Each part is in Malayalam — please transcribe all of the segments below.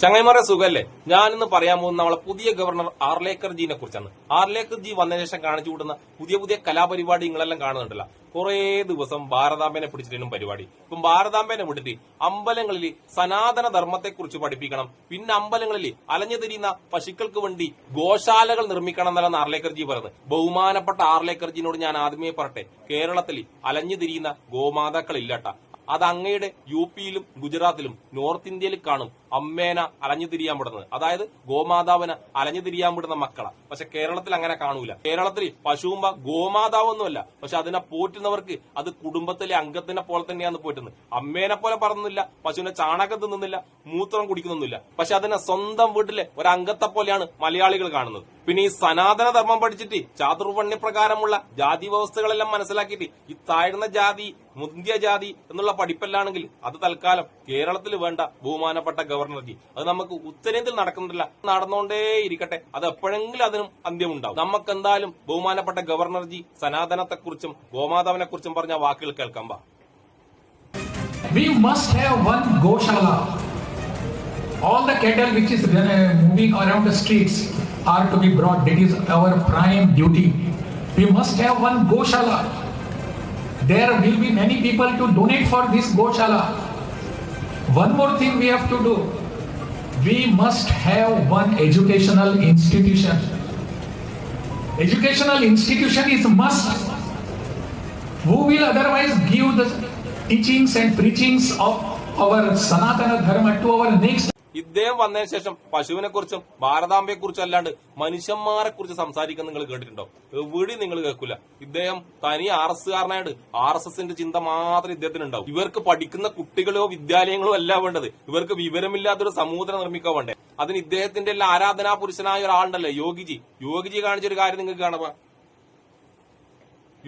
ചങ്ങൈമാരെ സുഖല്ലേ? ഞാനിന്ന് പറയാൻ പോകുന്ന നമ്മളെ പുതിയ ഗവർണർ ആർലേക്കർ ജീനെ കുറിച്ചാണ്. ആർലേക്കർ ജി വന്നതിന് ശേഷം കാണിച്ചു കൂടുന്ന പുതിയ പുതിയ കലാപരിപാടി നിങ്ങളെല്ലാം കാണുന്നുണ്ടല്ലോ. കുറേ ദിവസം ഭാരതാംബേനെ പിടിച്ചിട്ടും പരിപാടി. ഇപ്പം ഭാരതാംബേനെ വിട്ടിട്ട് അമ്പലങ്ങളിൽ സനാതന ധർമ്മത്തെക്കുറിച്ച് പഠിപ്പിക്കണം. പിന്നെ അമ്പലങ്ങളിൽ അലഞ്ഞു തിരിയുന്ന പശുക്കൾക്ക് വേണ്ടി ഗോശാലകൾ നിർമ്മിക്കണം എന്നല്ലെന്ന് ആർലേക്കർ ജി പറയുന്നത്. ബഹുമാനപ്പെട്ട ആർലേക്കർ ജീനോട് ഞാൻ ആദ്യമേ പറട്ടെ കേരളത്തിൽ അലഞ്ഞു തിരിയുന്ന ഗോമാതാക്കൾ ഇല്ലട്ട അത് അങ്ങയുടെ യു പിയിലും ഗുജറാത്തിലും നോർത്ത് ഇന്ത്യയിൽ കാണും അമ്മേന അലഞ്ഞു തിരിയാൻ വിടുന്നത്. അതായത് ഗോമാതാവിനെ അലഞ്ഞു തിരിയാൻ വിടുന്ന മക്കളെ. പക്ഷെ കേരളത്തിൽ അങ്ങനെ കാണൂല. കേരളത്തിൽ പശുവുമ്പ ഗോമാതാവൊന്നുമല്ല. പക്ഷെ അതിനെ പോറ്റുന്നവർക്ക് അത് കുടുംബത്തിലെ അംഗത്തിനെ പോലെ തന്നെയാണ് പോറ്റുന്നത്. അമ്മേനെ പോലെ പറന്നില്ല പശുവിനെ ചാണകം തിന്നുന്നില്ല മൂത്രം കുടിക്കുന്നൊന്നുമില്ല പക്ഷെ അതിനെ സ്വന്തം വീട്ടിലെ ഒരു അംഗത്തെ പോലെയാണ് മലയാളികൾ കാണുന്നത്. പിന്നെ ഈ സനാതന ധർമ്മം പഠിച്ചിട്ട് ചാതുർവർണ്യ പ്രകാരമുള്ള ജാതി വ്യവസ്ഥകളെല്ലാം മനസ്സിലാക്കിയിട്ട് ഈ താഴ്ന്ന ജാതി മുന്തിയ ജാതി എന്നുള്ള പഠിപ്പല്ലാണെങ്കിൽ അത് തൽക്കാലം കേരളത്തിൽ വേണ്ട ബഹുമാനപ്പെട്ട ഗവർണർജി അത് നമുക്ക് ഉത്തരേന്ത്യയിൽ നടക്കുന്നില്ല. നടന്നുകൊണ്ടേ ഇരിക്കട്ടെ അത് എപ്പോഴെങ്കിലും അതിനും അന്ത്യമുണ്ടാവും. നമുക്ക് എന്തായാലും ബഹുമാനപ്പെട്ട ഗവർണർജി സനാതനത്തെക്കുറിച്ചും ഗോമാതാവിനെ കുറിച്ചും പറഞ്ഞ വാക്കുകൾ കേൾക്കാം ബാ. We. All the cattle which is moving around the streets are to be brought. That is our prime duty. We must have one Goshala. There will be many people to donate for this Goshala. One more thing we have to do. We must have one educational institution. Educational institution is must. Who will otherwise give the teachings and preachings of our Sanatana Dharma to our next ഇദ്ദേഹം വന്നതിന് ശേഷം പശുവിനെ കുറിച്ചും ഭാരതാംബയെ കുറിച്ചും അല്ലാണ്ട് മനുഷ്യന്മാരെ കുറിച്ച് സംസാരിക്കാൻ നിങ്ങൾ കേട്ടിട്ടുണ്ടോ? എവിടെ നിങ്ങൾ കേൾക്കില്ല ഇദ്ദേഹം തനി ആർ എസ് കാരനായിട്ട് ആർ എസ് എസിന്റെ ചിന്ത മാത്രം ഇദ്ദേഹത്തിന് ഉണ്ടാവും ഇവർക്ക് പഠിക്കുന്ന കുട്ടികളോ വിദ്യാലയങ്ങളോ അല്ല വേണ്ടത്. ഇവർക്ക് വിവരമില്ലാത്തൊരു സമൂഹത്തിനെ നിർമ്മിക്കാൻ വേണ്ടേ. അതിന് ഇദ്ദേഹത്തിന്റെ എല്ലാം ആരാധനാ പുരുഷനായ ഒരാളുണ്ടല്ലോ യോഗിജി. യോഗിജി കാണിച്ചൊരു കാര്യം നിങ്ങൾക്ക് കാണുക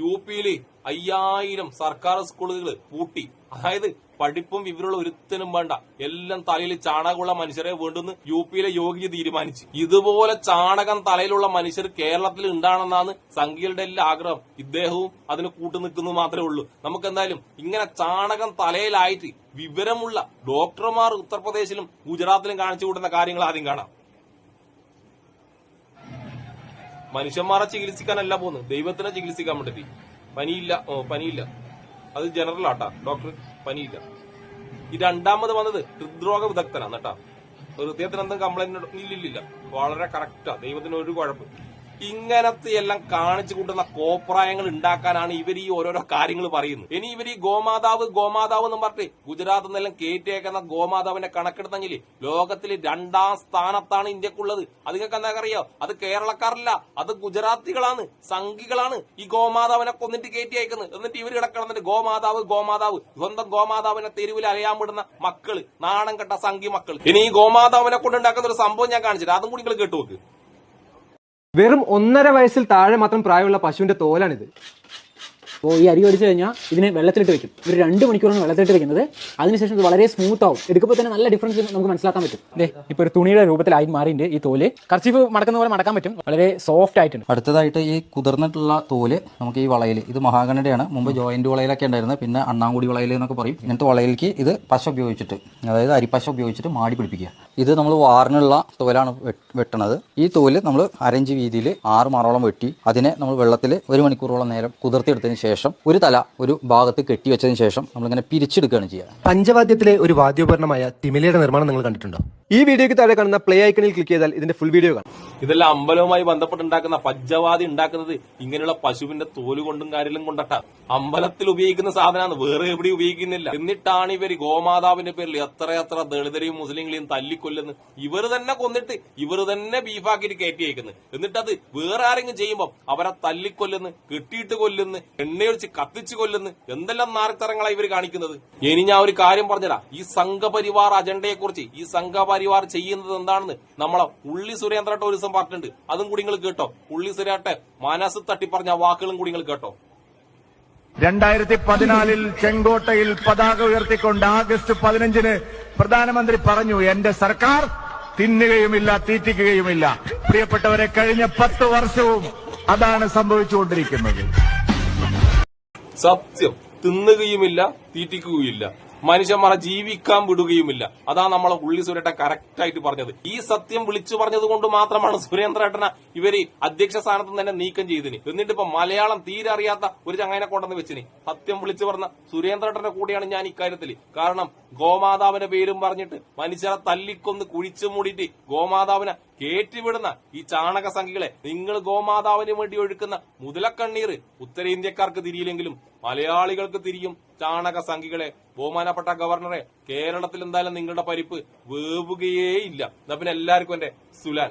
യു പിയിൽ അയ്യായിരം സർക്കാർ സ്കൂളുകൾ പൂട്ടി. അതായത് പഠിപ്പും വിവരമുള്ള ഒരുത്തനും വേണ്ട. എല്ലാം തലയിൽ ചാണകമുള്ള മനുഷ്യരെ വേണ്ടെന്ന് യു പിയിലെ യോഗി തീരുമാനിച്ചു. ഇതുപോലെ ചാണകം തലയിലുള്ള മനുഷ്യർ കേരളത്തിൽ ഉണ്ടാണെന്നാണ് സംഘികളുടെ എല്ലാ ആഗ്രഹം. ഇദ്ദേഹവും അതിന് കൂട്ടു നിൽക്കുന്നു മാത്രമേ ഉള്ളൂ. നമുക്ക് എന്തായാലും ഇങ്ങനെ ചാണകം തലയിലായിട്ട് വിവരമുള്ള ഡോക്ടർമാർ ഉത്തർപ്രദേശിലും ഗുജറാത്തിലും കാണിച്ചു കൂട്ടുന്ന കാര്യങ്ങൾ ആദ്യം കാണാം. മനുഷ്യന്മാരെ ചികിത്സിക്കാനല്ല പോകുന്നത് ദൈവത്തിനെ ചികിത്സിക്കാൻ വേണ്ടി പനിയില്ല. ഓ പനിയില്ല. അത് ജനറൽ ആട്ടാ. ഡോക്ടർ പനിയില്ല. ഈ രണ്ടാമത് വന്നത് ഹൃദ്രോഗ വിദഗ്ധനാണ് കേട്ടാ. ഹൃദയത്തിന് എന്തും കംപ്ലൈന്റ് ഇല്ലില്ല. വളരെ കറക്റ്റാ ദൈവത്തിന് ഒരു കുഴപ്പം. ഇങ്ങനത്തെ എല്ലാം കാണിച്ചു കൂട്ടുന്ന കോപ്രായങ്ങൾ ഉണ്ടാക്കാനാണ് ഇവർ ഈ ഓരോരോ കാര്യങ്ങൾ പറയുന്നത്. ഇനി ഇവർ ഈ ഗോമാതാവ് ഗോമാതാവ് എന്ന് പറഞ്ഞിട്ട് ഗുജറാത്ത് നിന്നെല്ലാം കയറ്റിയേക്കുന്ന ഗോമാതാവിന്റെ കണക്കെടുത്തെങ്കിൽ ലോകത്തിൽ രണ്ടാം സ്ഥാനത്താണ് ഇന്ത്യക്കുള്ളത്. അത് നിങ്ങൾക്ക് എന്താ അറിയോ? അത് കേരളക്കാരല്ല അത് ഗുജറാത്തികളാണ് സംഘികളാണ് ഈ ഗോമാതാവിനെ കൊന്നിട്ട് കയറ്റി അയക്കുന്നത് എന്നിട്ട് ഇവർ കിടക്കണമെന്നിട്ട് ഗോമാതാവ് ഗോമാതാവ് സ്വന്തം ഗോമാതാവിനെ തെരുവിൽ അറിയാൻ വിടുന്ന മക്കൾ നാണം കെട്ട സംഘി മക്കൾ ഇനി ഈ ഗോമാതാവിനെ കൊണ്ടുണ്ടാക്കുന്ന ഒരു സംഭവം ഞാൻ കാണിച്ചിട്ട് അതും കൂടി നിങ്ങൾ കേട്ടു നോക്ക്. വെറും ഒന്നര വയസ്സിൽ താഴെ മാത്രം പ്രായമുള്ള പശുവിന്റെ തോലാണിത്. അപ്പോൾ ഈ അരി ഒടിച്ചു കഴിഞ്ഞാൽ ഇതിനെ വെള്ളത്തിലിട്ട് വെക്കും. ഒരു രണ്ട് മണിക്കൂറാണ് വെള്ളത്തിലിട്ട് വെക്കുന്നത്. അതിനുശേഷം ഇത് വളരെ സ്മൂത്ത് ആവും. എടുക്കുമ്പോൾ തന്നെ നല്ല ഡിഫറൻസ് നമുക്ക് മനസ്സിലാക്കാൻ പറ്റും. അതെ ഇപ്പോൾ ഒരു തുണിയുടെ രൂപത്തിലായി മാറിയിട്ട് ഈ തോൽ. കർച്ചീഫ് മടക്കുന്ന പോലെ മടക്കാൻ പറ്റും. വളരെ സോഫ്റ്റ് ആയിട്ടുണ്ട്. അടുത്തതായിട്ട് ഈ കുതിർന്നിട്ടുള്ള തോൽ നമുക്ക് ഈ വളയിൽ ഇത് മഹാഗണയുടെയാണ് മുമ്പ് ജോയിന്റ് വളയിലൊക്കെ ഉണ്ടായിരുന്നത്. പിന്നെ അണ്ണാങ്കുടി വളയിൽ എന്നൊക്കെ പറയും. ഇങ്ങനത്തെ വളയിലേക്ക് ഇത് പശ ഉപയോഗിച്ചിട്ട് അതായത് അരിപ്പശ ഉപയോഗിച്ചിട്ട് മാടി പിടിപ്പിക്കുക. ഇത് നമ്മൾ വാറിനുള്ള തോലാണ് വെട്ടണത്. ഈ തോൽ നമ്മൾ അരഞ്ച് വീതിയിൽ ആറ് മാറോളം വെട്ടി അതിനെ നമ്മൾ വെള്ളത്തിൽ ഒരു മണിക്കൂറോളം നേരം കുതിർത്തിയെടുത്തതിന് ശേഷം ഒരു തല ഒരു ഭാഗത്ത് കെട്ടിവെച്ചതിന് ശേഷം നമ്മളിങ്ങനെ പിരിച്ചെടുക്കുകയാണ് ചെയ്യുക. പഞ്ചവാദ്യത്തിലെ ഒരു വാദ്യോപകരണമായ തിമിലയുടെ നിർമ്മാണം നിങ്ങൾ കണ്ടിട്ടുണ്ടോ? ഈ വീഡിയോയ്ക്ക് താഴെ കാണുന്ന പ്ലേ ഐക്കണിൽ ക്ലിക്ക് ചെയ്താൽ ഇതിന്റെ ഫുൾ വീഡിയോ കാണാം. ഇതെല്ലാം അമ്പലവുമായി ബന്ധപ്പെട്ടുണ്ടാക്കുന്ന പഞ്ചവാദി ഉണ്ടാക്കുന്നത് ഇങ്ങനെയുള്ള പശുവിന്റെ തോൽ കൊണ്ടും കാര്യങ്ങളും കൊണ്ടട്ടാ. അമ്പലത്തിൽ ഉപയോഗിക്കുന്ന സാധനമാണ് വേറെ എവിടെ ഉപയോഗിക്കുന്നില്ല. എന്നിട്ടാണ് ഇവർ ഗോമാതാവിന്റെ പേരിൽ എത്ര എത്ര ദളിതരെയും മുസ്ലിങ്ങളെയും തല്ലിക്കൊല്ലുന്നു ഇവർ തന്നെ കൊന്നിട്ട് ഇവർ തന്നെ ബീഫാക്കിയിട്ട് കയറ്റി അയക്കുന്നത് എന്നിട്ടത് അത് വേറെ ആരെങ്കിലും ചെയ്യുമ്പോൾ അവരെ തല്ലിക്കൊല്ലുന്നു കെട്ടിയിട്ട് കൊല്ലുന്നു എണ്ണയൊഴിച്ച് കത്തിച്ചു കൊല്ലുന്നു എന്തെല്ലാം നാരത്തരങ്ങളാണ് ഇവർ കാണിക്കുന്നത്? ഇനി ഞാൻ ഒരു കാര്യം പറഞ്ഞതാ ഈ സംഘപരിവാർ അജണ്ടയെ കുറിച്ച് ഈ സംഘപരിവാർ ചെയ്യുന്നത് എന്താണെന്ന് നമ്മളെ ഉള്ളി സുരേന്ദ്ര ടൂറിസം പറഞ്ഞിട്ടുണ്ട്. അതും കൂടി നിങ്ങൾ കേട്ടോ. ഉള്ളി സുരേട്ടെ മനസ്സ് തട്ടി പറഞ്ഞ വാക്കുകളും കൂടി നിങ്ങൾ കേട്ടോ. രണ്ടായിരത്തി പതിനാലിൽ ചെങ്കോട്ടയിൽ പതാക ഉയർത്തിക്കൊണ്ട് ആഗസ്റ്റ് പതിനഞ്ചിന് പ്രധാനമന്ത്രി പറഞ്ഞു എന്റെ സർക്കാർ തിന്നുകയുമില്ല തീറ്റിക്കുകയുമില്ല. പ്രിയപ്പെട്ടവരെ കഴിഞ്ഞ പത്ത് വർഷവും അതാണ് സംഭവിച്ചുകൊണ്ടിരിക്കുന്നത്. സത്യം. തിന്നുകയുമില്ല തീറ്റിക്കുകയില്ല മനുഷ്യന്മാരെ ജീവിക്കാൻ വിടുകയുമില്ല. അതാ നമ്മളെ ഉള്ളി സുരേട്ടൻ കറക്റ്റായിട്ട് പറഞ്ഞത്. ഈ സത്യം വിളിച്ചു പറഞ്ഞത് കൊണ്ട് മാത്രമാണ് സുരേന്ദ്രേട്ടനെ ഇവർ അധ്യക്ഷ സ്ഥാനത്ത് തന്നെ നീക്കം ചെയ്തിന് എന്നിട്ട് ഇപ്പൊ മലയാളം തീരെ അറിയാത്ത ഒരു ചങ്ങനെ കൊണ്ടെന്ന് വെച്ചിന് സത്യം വിളിച്ചു പറഞ്ഞ സുരേന്ദ്രേട്ടന്റെ കൂടെയാണ് ഞാൻ ഇക്കാര്യത്തിൽ കാരണം ഗോമാതാവിന്റെ പേരും പറഞ്ഞിട്ട് മനുഷ്യരെ തല്ലിക്കൊന്ന് കുഴിച്ചു മൂടിയിട്ട് ഗോമാതാവിനെ കേറ്റിവിടുന്ന ഈ ചാണക സംഖ്യകളെ നിങ്ങൾ ഗോമാതാവിന് വേണ്ടി ഒഴുക്കുന്ന മുതലക്കണ്ണീർ ഉത്തരേന്ത്യക്കാർക്ക് തിരിയില്ലെങ്കിലും മലയാളികൾക്ക് തിരിയും ചാണക സംഖ്യകളെ. ബഹുമാനപ്പെട്ട ഗവർണറെ കേരളത്തിൽ എന്തായാലും നിങ്ങളുടെ പരിപ്പ് വേവുകയേ ഇല്ല എന്നാ പിന്നെ എല്ലാവർക്കും എന്റെ സുലാൻ.